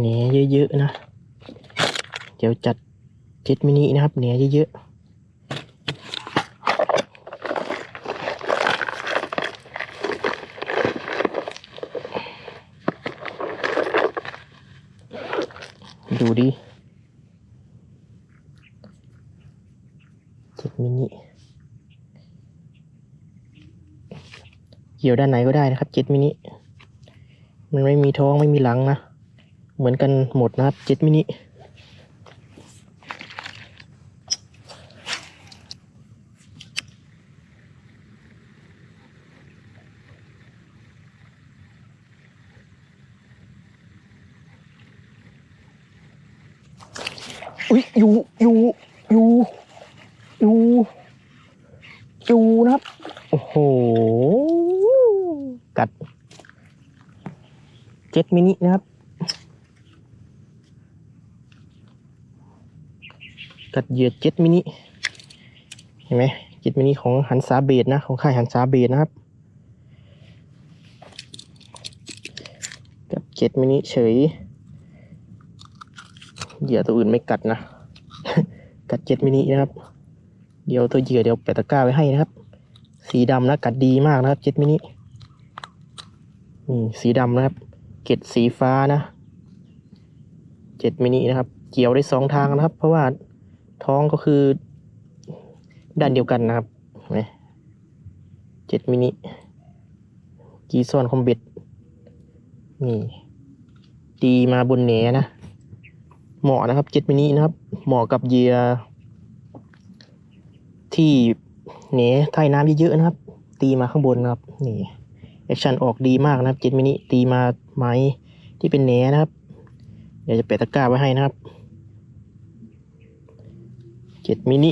แหนเยอะๆนะ เดี๋ยวจัดเจ็ดมินินะครับแหนเยอะๆดูดิเจ็ดมินิ เกี่ยวด้านไหนก็ได้นะครับเจ็ดมินิ มันไม่มีท้องไม่มีหลังนะ เหมือนกันหมดนะครับเจ็ดมินิอุ้ยอยู่อยู่อยู่อยู่อยู่นะครับ โอ้โห กัดเจ็ดมินินะครับ กัดเหยื่อเจ็ดมินิเห็นไหมเจ็ดมินิของหันซาเบดนะ ของค่ายหันซาเบดนะครับ กับเจ็ดมินิเฉยเหยื่อตัวอื่นไม่กัดนะ กัดเจ็ดมินินะครับ เดี๋ยวตัวเหยื่อเดี๋ยวแปะตะกร้าไว้ให้นะครับ สีดำนะกัดดีมากนะครับเจ็ดมินินี่สีดำนะครับ เกล็ดสีฟ้านะเจ็ดมินินะครับ เกี่ยวได้สองทางนะครับ เพราะว่า ท้องก็คือด้านเดียวกันนะครับเห็นไหมเจ็ดมินิกีซอนคอมเบ็ดนี่ดีมาบนแหนนะ เหมาะนะครับเจ็ดมินินะครับ เหมาะกับเหยื่อที่แหนใต้น้ำเยอะๆนะครับ ตีมาข้างบนนะครับ นี่แอคชั่นออกดีมากนะครับเจ็ดมินิตีมาไม้ที่เป็นแหนนะครับ เดี๋ยวจะแปะตะกร้าไว้ให้นะครับ เจ็ดมินิ